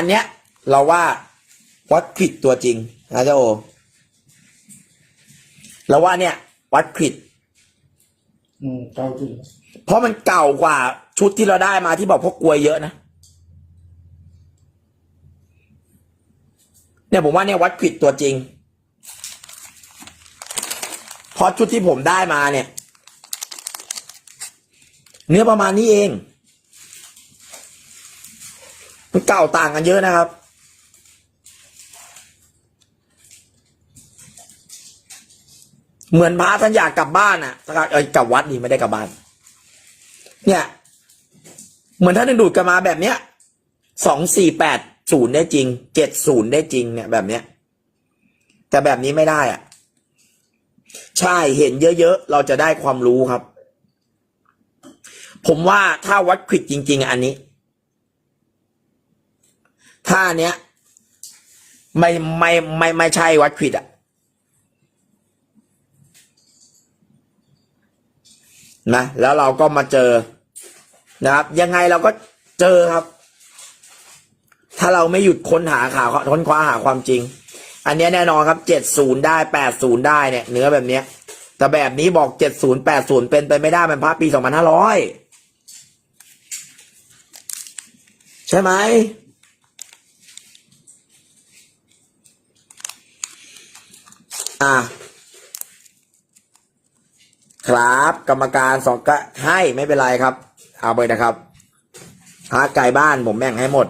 อันเนี้ย เราว่าวัดขิดตัวจริงนะเจ้าโอเราว่าเนี่ย วัดขิด อืมเก้าจริงเพราะมันเก่ากว่าชุดที่เราได้มาที่บอกพวกกลวยเยอะนะเนี่ยผมว่าเนี่ยวัดขิดตัวจริงเพราะชุดที่ผมได้มาเนี่ย เนื้อประมาณนี้เองมัน เก่าต่างกันเยอะนะครับ เหมือนพระท่านอยากกลับบ้านอะเอ้ยกลับวัดนี่ไม่ได้กลับบ้าน เนี่ย เหมือนท่านดึงดูดกันมาแบบเนี้ยสองสี่แปดศูนย์ได้จริงเจ็ดศูนย์ได้จริงเนี่ยแบบเนี้ย แต่แบบนี้ไม่ได้อะ ใช่เห็นเยอะๆ เราจะได้ความรู้ครับ ผมว่าถ้าวัดควิดจริง ๆ อันนี้ ถ้าเนี้ย ไม่ไม่ไม่ไม่ใช่วัดควิดอะนะแล้วเราก็มาเจอนะครับ ยังไงเราก็เจอครับ ถ้าเราไม่หยุดค้นหาข่าวค้นคว้าหาความจริง อันเนี้ยแน่นอนครับเจ็ดศูนย์ได้แปดศูนย์ได้เนี่ยเนื้อแบบเนี้ย แต่แบบนี้บอกเจ็ดศูนย์แปดศูนย์เป็นไปไม่ได้มันพระปีสองพันห้าร้อยใช่ไหม อะครับ กรรมการสองก็ให้ไม่เป็นไรครับ เอาไปนะครับพาไก่บ้านผมแบ่งให้หมด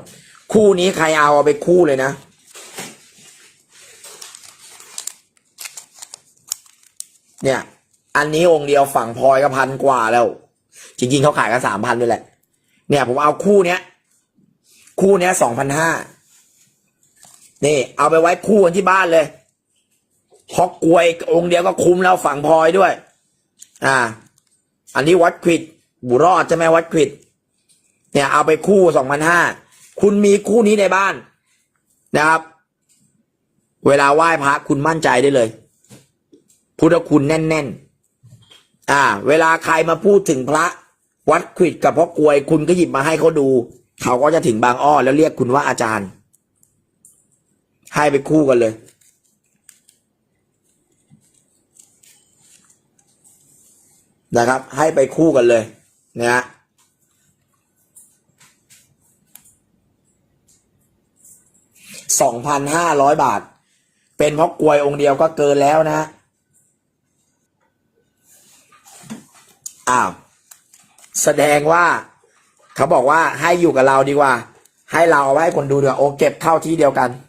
คู่นี้ใครเอาเอาไปคู่เลยนะเนี่ย อันนี้องค์เดียวฝั่งพลอยก็พันกว่าแล้ว จริงๆเขาขายกันสามพันด้วยแหละ เนี่ยผมเอาคู่เนี้ย คู่เนี้ยสองพันห้านี่ เอาไปไว้คู่กันที่บ้านเลย พราะกลวยองค์เดียวก็คุ้มแล้วฝั่งพลอยด้วย อ่า อันนี้วัดควิดบุรอดใช่ไหมวัดควิดเนี่ยเอาไปคู่สองพันห้าคุณมีคู่นี้ในบ้านนะครับ เวลาไหว้พระคุณมั่นใจได้เลย พุทธคุณแน่นๆ อ่า เวลาใครมาพูดถึงพระ วัดควิดกับพ่อกลวย คุณก็หยิบมาให้เขาดู เขาก็จะถึงบางอ้อแล้วเรียกคุณว่าอาจารย์ ให้ไปคู่กันเลย นะครับ ให้ไปคู่กันเลยนะฮะสองพันห้าร้อยบาท เป็นเพราะกลวยองค์เดียวก็เกินแล้วนะฮะอ้าว แสดงว่า เขาบอกว่าให้อยู่กับเราดีกว่า ให้เราเอาไว้ให้คนดูดีกว่าโอเก็บเข้าที่เดียวกัน